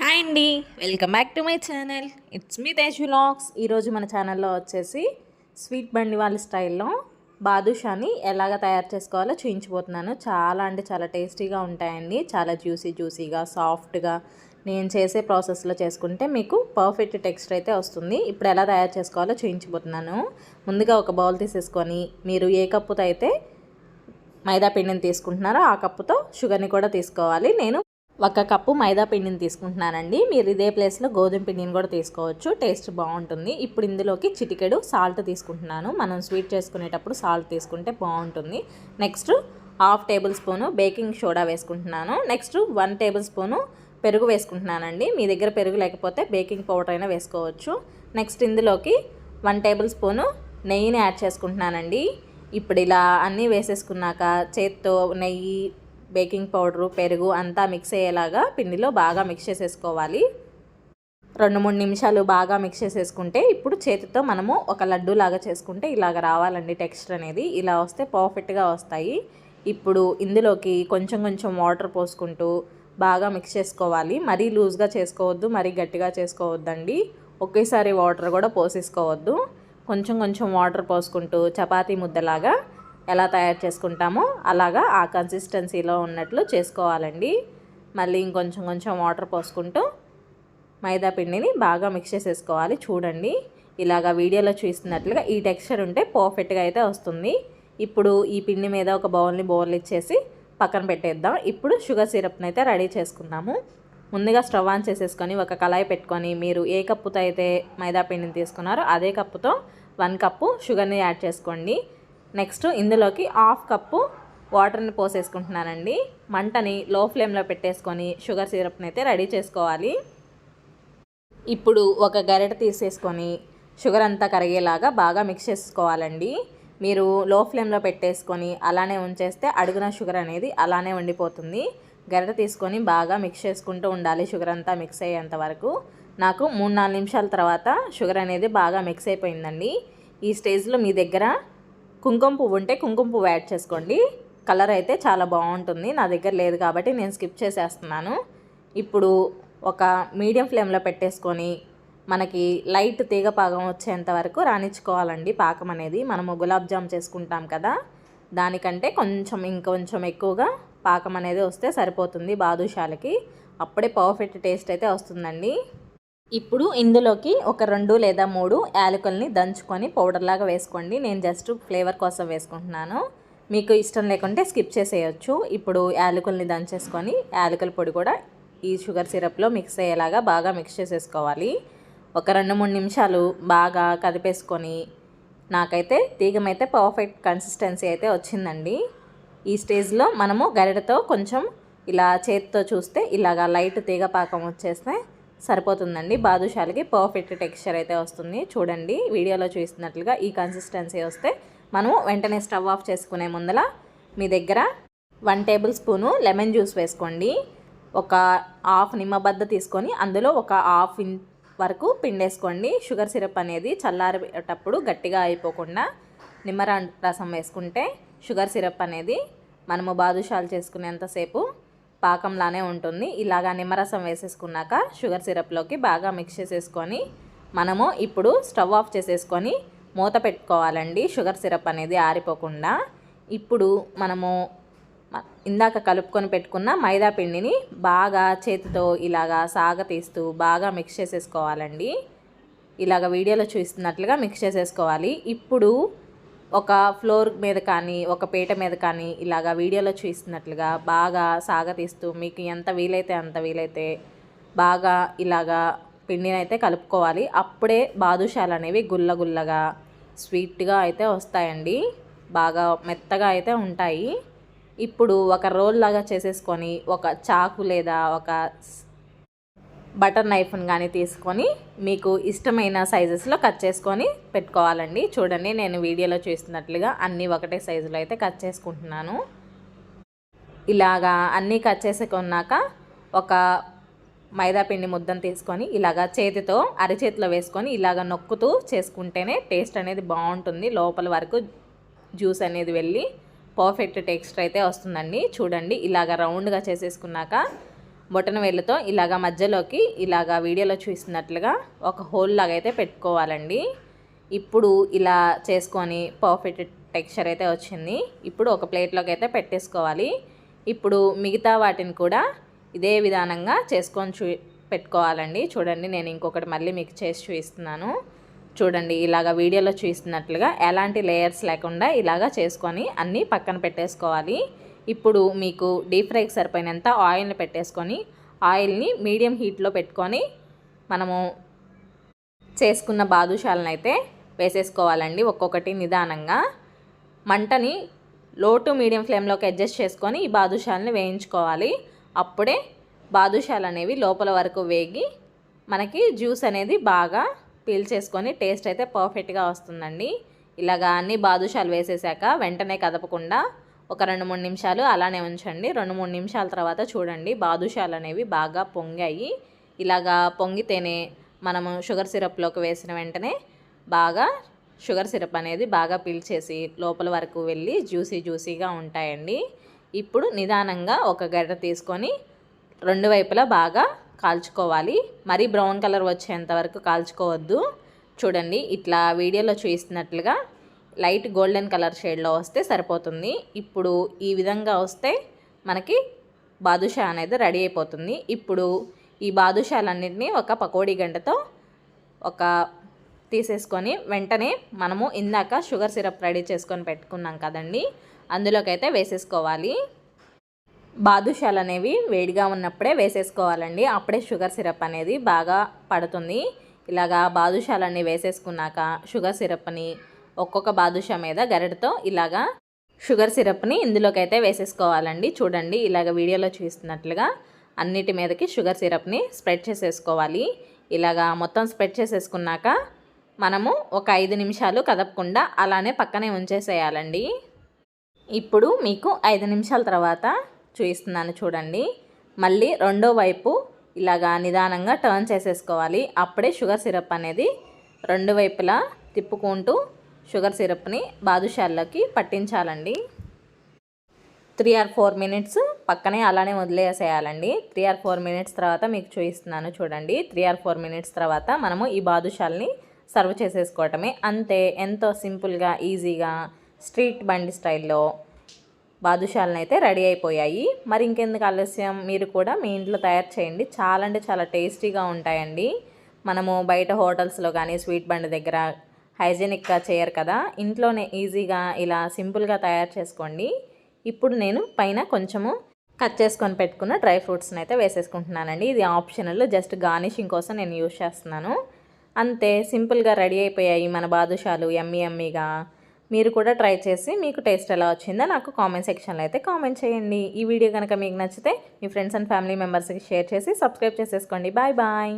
Hi అండి. Welcome back to my channel. It's me Tej vlogs. ఈరోజు మన ఛానల్లో వచ్చేసి స్వీట్ బండి వాళ్ళ స్టైల్లో బాదుషాని ఎలాగ తయారు చేసుకోవాలో చూపించబోతున్నాను చాలా అంటే చాలా టేస్టీగా ఉంటాయండి. చాలా జ్యూసీ జ్యూసీగా సాఫ్ట్గా నేను చేసే ప్రాసెస్లో చేసుకుంటే మీకు పర్ఫెక్ట్ టెక్స్చర్ అయితే వస్తుంది. ఇప్పుడు ఎలా తయారు చేసుకోవాలో చూపించబోతున్నాను ముందుగా ఒక బౌల్ తీసేసుకొని మీరు ఏ కప్పుతో అయితే మైదా పిండిని తీసుకుంటున్నారో ఆ కప్పుతో షుగర్ని కూడా తీసుకోవాలి. నేను ఒక కప్పు మైదా పిండిని తీసుకుంటున్నానండి. మీరు ఇదే ప్లేస్లో గోధుమ పిండిని కూడా తీసుకోవచ్చు. టేస్ట్ బాగుంటుంది. ఇప్పుడు ఇందులోకి చిటికెడు సాల్ట్ తీసుకుంటున్నాను. మనం స్వీట్ చేసుకునేటప్పుడు సాల్ట్ తీసుకుంటే బాగుంటుంది. Next half tablespoon baking soda వేసుకుంటున్నాను. నెక్స్ట్ వన్ టేబుల్ స్పూను పెరుగు వేసుకుంటున్నానండి. మీ దగ్గర పెరుగు లేకపోతే బేకింగ్ పౌడర్ అయినా వేసుకోవచ్చు. నెక్స్ట్ ఇందులోకి వన్ టేబుల్ స్పూను నెయ్యిని యాడ్ చేసుకుంటున్నానండి. ఇప్పుడు ఇలా అన్నీ వేసేసుకున్నాక చేత్తో నెయ్యి బేకింగ్ పౌడరు పెరుగు అంతా మిక్స్ అయ్యేలాగా పిండిలో బాగా మిక్స్ చేసేసుకోవాలి. రెండు మూడు నిమిషాలు బాగా మిక్స్ చేసేసుకుంటే ఇప్పుడు చేతితో మనము ఒక లడ్డు లాగా చేసుకుంటే ఇలాగ రావాలండి టెక్స్చర్ అనేది. ఇలా వస్తే పర్ఫెక్ట్గా వస్తాయి. ఇప్పుడు ఇందులోకి కొంచెం కొంచెం వాటర్ పోసుకుంటూ బాగా మిక్స్ చేసుకోవాలి. మరీ లూజ్గా చేసుకోవద్దు మరీ గట్టిగా చేసుకోవద్దండి. ఒకేసారి వాటర్ కూడా పోసేసుకోవద్దు. కొంచెం కొంచెం వాటర్ పోసుకుంటూ చపాతీ ముద్దలాగా ఎలా తయారు చేసుకుంటామో అలాగా ఆ కన్సిస్టెన్సీలో ఉన్నట్లు చేసుకోవాలండి. మళ్ళీ ఇంకొంచెం కొంచెం వాటర్ పోసుకుంటూ మైదా పిండిని బాగా మిక్స్ చేసేసుకోవాలి. చూడండి ఇలాగా వీడియోలో చూస్తున్నట్లుగా ఈ టెక్స్చర్ ఉంటే పర్ఫెక్ట్గా అయితే వస్తుంది. ఇప్పుడు ఈ పిండి మీద ఒక బౌల్ని బౌల్ ఇచ్చేసి పక్కన పెట్టేద్దాం. ఇప్పుడు షుగర్ సిరప్ని అయితే రెడీ చేసుకుందాము. ముందుగా స్టవ్ ఆన్ చేసేసుకొని ఒక కళాయి పెట్టుకొని మీరు ఏ కప్పుతో అయితే మైదా పిండిని తీసుకున్నారో అదే కప్పుతో వన్ కప్పు షుగర్ని యాడ్ చేసుకోండి. నెక్స్ట్ ఇందులోకి హాఫ్ కప్పు వాటర్ని పోసేసుకుంటున్నానండి. మంటని లో ఫ్లేమ్లో పెట్టేసుకొని షుగర్ సిరప్ని అయితే రెడీ చేసుకోవాలి. ఇప్పుడు ఒక గరిట తీసేసుకొని షుగర్ అంతా కరిగేలాగా బాగా మిక్స్ చేసుకోవాలండి. మీరు లో ఫ్లేమ్లో పెట్టేసుకొని అలానే ఉంచేస్తే అడుగున షుగర్ అనేది అలానే ఉండిపోతుంది. గరిట తీసుకొని బాగా మిక్స్ చేసుకుంటూ ఉండాలి షుగర్ అంతా మిక్స్ అయ్యేంత వరకు. నాకు మూడు నాలుగు నిమిషాల తర్వాత షుగర్ అనేది బాగా మిక్స్ అయిపోయిందండి. ఈ స్టేజ్లో మీ దగ్గర కుంకుమ పువ్వు ఉంటే కుంకుమ పువ్వు యాడ్ చేసుకోండి. కలర్ అయితే చాలా బాగుంటుంది. నా దగ్గర లేదు కాబట్టి నేను స్కిప్ చేసేస్తున్నాను. ఇప్పుడు ఒక మీడియం ఫ్లేమ్లో పెట్టేసుకొని మనకి లైట్ తీగ పాకం వచ్చేంత వరకు రాణించుకోవాలండి. పాకం అనేది మనము గులాబ్ జామ్ చేసుకుంటాం కదా దానికంటే కొంచెం ఇంకొంచెం ఎక్కువగా పాకం అనేది వస్తే సరిపోతుంది బాదుషాలకి. అప్పుడే పర్ఫెక్ట్ టేస్ట్ అయితే వస్తుందండి. ఇప్పుడు ఇందులోకి ఒక రెండు లేదా మూడు యాలకుల్ని దంచుకొని పౌడర్లాగా వేసుకోండి. నేను జస్ట్ ఫ్లేవర్ కోసం వేసుకుంటున్నాను. మీకు ఇష్టం లేకుంటే స్కిప్ చేసేయచ్చు. ఇప్పుడు యాలకుల్ని దంచేసుకొని యాలకుల పొడి కూడా ఈ షుగర్ సిరప్లో మిక్స్ అయ్యేలాగా బాగా మిక్స్ చేసేసుకోవాలి. ఒక రెండు మూడు నిమిషాలు బాగా కదిపేసుకొని నాకైతే తీగమైతే పర్ఫెక్ట్ కన్సిస్టెన్సీ అయితే వచ్చిందండి. ఈ స్టేజ్లో మనము గరిటతో కొంచెం ఇలా చేతితో చూస్తే ఇలాగా లైట్ తీగ పాకం వచ్చేస్తే సరిపోతుందండి. బాదుషాలకి పర్ఫెక్ట్ టెక్స్చర్ అయితే వస్తుంది. చూడండి వీడియోలో చూస్తున్నట్లుగా ఈ కన్సిస్టెన్సీ వస్తే మనము వెంటనే స్టవ్ ఆఫ్ చేసుకునే ముందల మీ దగ్గర one table spoon lemon juice వేసుకోండి. ఒక హాఫ్ నిమ్మబద్ద తీసుకొని అందులో ఒక హాఫ్ ఇన్ వరకు పిండేసుకోండి. షుగర్ సిరప్ అనేది చల్లారేటప్పుడు గట్టిగా అయిపోకుండా నిమ్మ రసం వేసుకుంటే షుగర్ సిరప్ అనేది మనము బాదుషాలు చేసుకునేంతసేపు పాకంలానే ఉంటుంది. ఇలాగా నిమ్మరసం వేసేసుకున్నాక షుగర్ సిరప్లోకి బాగా మిక్స్ చేసేసుకొని మనము ఇప్పుడు స్టవ్ ఆఫ్ చేసేసుకొని మూత పెట్టుకోవాలండి. షుగర్ సిరప్ అనేది ఆరిపోకుండా ఇప్పుడు మనము ఇందాక కలుపుకొని పెట్టుకున్న మైదా పిండిని బాగా చేతితో ఇలాగా సాగ తీస్తూ బాగా మిక్స్ చేసేసుకోవాలండి. ఇలాగ వీడియోలో చూస్తున్నట్లుగా మిక్స్ చేసేసుకోవాలి. ఇప్పుడు ఒక ఫ్లోర్ మీద కానీ ఒక పీట మీద కానీ ఇలాగా వీడియోలో చూస్తున్నట్లుగా బాగా సాగతీస్తూ మీకు ఎంత వీలైతే అంత వీలైతే బాగా ఇలాగా పిండిని అయితే కలుపుకోవాలి. అప్పుడే బాదుషాలు అనేవి గుల్ల గుల్లగా స్వీట్గా అయితే వస్తాయండి. బాగా మెత్తగా అయితే ఉంటాయి. ఇప్పుడు ఒక రోల్ లాగా చేసేసుకొని ఒక చాకు లేదా ఒక బటర్ నైఫ్ని కానీ తీసుకొని మీకు ఇష్టమైన సైజెస్లో కట్ చేసుకొని పెట్టుకోవాలండి. చూడండి నేను వీడియోలో చూస్తున్నట్లుగా అన్నీ ఒకటే సైజులో అయితే కట్ చేసుకుంటున్నాను. ఇలాగా అన్నీ కట్ చేసుకున్నాక ఒక మైదా పిండి ముద్దను తీసుకొని ఇలాగా చేతితో అరిచేతిలో వేసుకొని ఇలాగ నొక్కుతూ చేసుకుంటేనే టేస్ట్ అనేది బాగుంటుంది. లోపల వరకు జ్యూస్ అనేది వెళ్ళి పర్ఫెక్ట్ టెక్స్చర్ అయితే వస్తుందండి. చూడండి ఇలాగ రౌండ్గా చేసేసుకున్నాక బొటన వేళ్ళతో ఇలాగా మధ్యలోకి ఇలాగా వీడియోలో చూసినట్లుగా ఒక హోల్ లాగా అయితే పెట్టుకోవాలండి. ఇప్పుడు ఇలా చేసుకొని పర్ఫెక్ట్ టెక్స్చర్ అయితే వచ్చింది. ఇప్పుడు ఒక ప్లేట్లోకి అయితే పెట్టేసుకోవాలి. ఇప్పుడు మిగతా వాటిని కూడా ఇదే విధానంగా చేసుకొని చూ పెట్టుకోవాలండి. చూడండి నేను ఇంకొకటి మళ్ళీ మీకు చేసి చూపిస్తున్నాను. చూడండి ఇలాగ వీడియోలో చూస్తున్నట్లుగా ఎలాంటి లేయర్స్ లేకుండా ఇలాగా చేసుకొని అన్నీ పక్కన పెట్టేసుకోవాలి. ఇప్పుడు మీకు డీప్ ఫ్రైకి సరిపోయినంత ఆయిల్ని పెట్టేసుకొని ఆయిల్ని మీడియం హీట్లో పెట్టుకొని మనము చేసుకున్న బాదుషాలను అయితే వేసేసుకోవాలండి ఒక్కొక్కటి నిదానంగా. మంటని లో టు మీడియం ఫ్లేమ్లోకి అడ్జస్ట్ చేసుకొని ఈ బాదుషాలని వేయించుకోవాలి. అప్పుడే బాదుషాలు అనేవి లోపల వరకు వేగి మనకి జ్యూస్ అనేది బాగా పీల్చేసుకొని టేస్ట్ అయితే పర్ఫెక్ట్గా వస్తుందండి. ఇలాగా అన్ని బాదుషాలు వేసేసాక వెంటనే కదపకుండా ఒక రెండు మూడు నిమిషాలు అలానే ఉంచండి. రెండు మూడు నిమిషాల తర్వాత చూడండి. బాదుషాలు అనేవి బాగా పొంగాయి. ఇలాగా పొంగితేనే మనము షుగర్ సిరప్లోకి వేసిన వెంటనే బాగా షుగర్ సిరప్ అనేది బాగా పీల్చేసి లోపల వరకు వెళ్ళి జ్యూసీ జ్యూసీగా ఉంటాయండి. ఇప్పుడు నిదానంగా ఒక గడ్డ తీసుకొని రెండు వైపులా బాగా కాల్చుకోవాలి. మరీ బ్రౌన్ కలర్ వచ్చేంత వరకు కాల్చుకోవద్దు. చూడండి ఇట్లా వీడియోలో చూస్తున్నట్లుగా లైట్ గోల్డెన్ కలర్ షేడ్లో వస్తే సరిపోతుంది. ఇప్పుడు ఈ విధంగా వస్తే మనకి బాదుషా అనేది రెడీ అయిపోతుంది. ఇప్పుడు ఈ బాదుషాలన్నింటినీ ఒక పకోడీ గంటతో ఒక తీసేసుకొని వెంటనే మనము ఇందాక షుగర్ సిరప్ రెడీ చేసుకొని పెట్టుకున్నాం కదండి అందులోకైతే వేసేసుకోవాలి. బాదుషాలు అనేవి వేడిగా ఉన్నప్పుడే వేసేసుకోవాలండి. అప్పుడే షుగర్ సిరప్ అనేది బాగా పడుతుంది. ఇలాగా బాదుషాలన్నీ వేసేసుకున్నాక షుగర్ సిరప్ని ఒక్కొక్క బాదుషా మీద గరిటతో ఇలాగా షుగర్ సిరప్ని ఇందులోకి అయితే వేసేసుకోవాలండి. చూడండి ఇలాగ వీడియోలో చూస్తున్నట్లుగా అన్నిటి మీదకి షుగర్ సిరప్ని స్ప్రెడ్ చేసేసుకోవాలి. ఇలాగా మొత్తం స్ప్రెడ్ చేసేసుకున్నాక మనము ఒక ఐదు నిమిషాలు కదపకుండా అలానే పక్కనే ఉంచేసేయాలండి. ఇప్పుడు మీకు ఐదు నిమిషాల తర్వాత చూపిస్తున్నాను చూడండి. మళ్ళీ రెండో వైపు ఇలాగా నిదానంగా టర్న్ చేసేసుకోవాలి. అప్పుడే షుగర్ సిరప్ అనేది రెండు వైపులా తిప్పుకుంటూ షుగర్ సిరప్ని బాదుషాల్లోకి పట్టించాలండి. త్రీ ఆర్ ఫోర్ మినిట్స్ పక్కనే అలానే వదిలేసేయాలండి. త్రీ ఆర్ ఫోర్ మినిట్స్ తర్వాత మీకు చూపిస్తున్నాను చూడండి. త్రీ ఆర్ ఫోర్ మినిట్స్ తర్వాత మనము ఈ బాదుషాల్ని సర్వ్ చేసేసుకోవటమే. అంతే ఎంతో సింపుల్గా ఈజీగా స్ట్రీట్ బండి స్టైల్లో బాదుషాలను అయితే రెడీ అయిపోయాయి. మరి ఇంకెందుకు ఆలస్యం? మీరు కూడా మీ ఇంట్లో తయారు చేయండి. చాలా అంటే చాలా టేస్టీగా ఉంటాయండి. మనము బయట హోటల్స్లో కానీ స్వీట్ బండి దగ్గర హైజీనిక్గా చేయరు కదా. ఇంట్లోనే ఈజీగా ఇలా సింపుల్గా తయారు చేసుకోండి. ఇప్పుడు నేను పైన కొంచెము కట్ చేసుకొని పెట్టుకున్న డ్రై ఫ్రూట్స్ని అయితే వేసేసుకుంటున్నానండి. ఇది ఆప్షనల్ జస్ట్ గార్నిషింగ్ కోసం నేను యూజ్ చేస్తున్నాను. అంతే సింపుల్గా రెడీ అయిపోయాయి మన బాదుషాలు ఎమ్మీ ఎమ్మీగా. మీరు కూడా ట్రై చేసి మీకు టేస్ట్ ఎలా వచ్చిందో నాకు కామెంట్ సెక్షన్లో అయితే కామెంట్ చేయండి. ఈ వీడియో కనుక మీకు నచ్చితే మీ ఫ్రెండ్స్ అండ్ ఫ్యామిలీ మెంబర్స్కి షేర్ చేసి సబ్స్క్రైబ్ చేసేసుకోండి. Bye bye.